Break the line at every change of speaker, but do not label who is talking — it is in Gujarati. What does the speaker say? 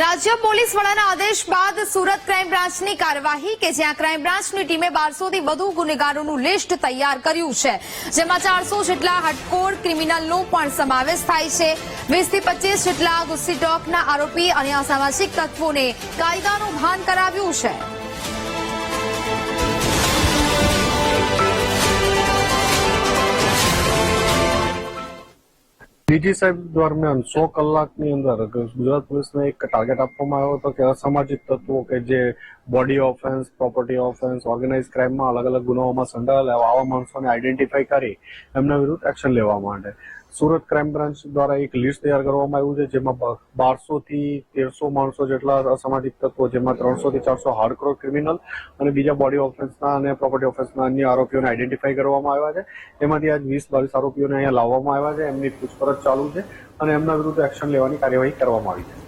રાજ્ય પોલીસ વડાના આદેશ બાદ સુરત ક્રાઇમ બ્રાન્ચની કાર્યવાહી કે જ્યાં ક્રાઇમ બ્રાન્ચની ટીમે બારસોથી વધુ ગુનેગારોનું લિસ્ટ તૈયાર કર્યું છે, જેમાં ચારસો જેટલા હટકોર ક્રિમિનલનો પણ સમાવેશ થાય છે. વીસથી પચીસ જેટલા ગુસ્સીટોકના આરોપી અને અસામાજિક તત્વોને કાયદાનું ભાન કરાવ્યું છે.
ડીજી સાહેબ દરમિયાન સો કલાકની અંદર ગુજરાત પોલીસને એક ટાર્ગેટ આપવામાં આવ્યો હતો કે અસામાજિક તત્વો કે જે body offence property offence organize ક્રાઇમમાં અલગ અલગ ગુનાઓમાં સંડોવાયેલા આવા માણસોને આઈડેન્ટિફાઈ કરી એમના વિરુદ્ધ એક્શન લેવા માટે. સુરત ક્રાઇમ બ્રાન્ચ દ્વારા એક લિસ્ટ તૈયાર કરવામાં આવ્યું છે, જેમાં બારસો થી તેરસો માણસો જેટલા અસામાજિક તત્વો, જેમાં ત્રણસો થી ચારસો હાર્ડકોર ક્રિમિનલ અને બીજા બોડી ઓફેન્સના અને પ્રોપર્ટી ઓફેન્સના અન્ય આરોપીઓને આઈડેન્ટિફાઈ કરવામાં આવ્યા છે. એમાંથી આજ વીસ બાવીસ આરોપીઓને અહીંયા લાવવામાં આવ્યા છે. એમની પૂછપરછ ચાલુ છે અને એમના વિરુદ્ધ એક્શન લેવાની કાર્યવાહી કરવામાં આવી છે.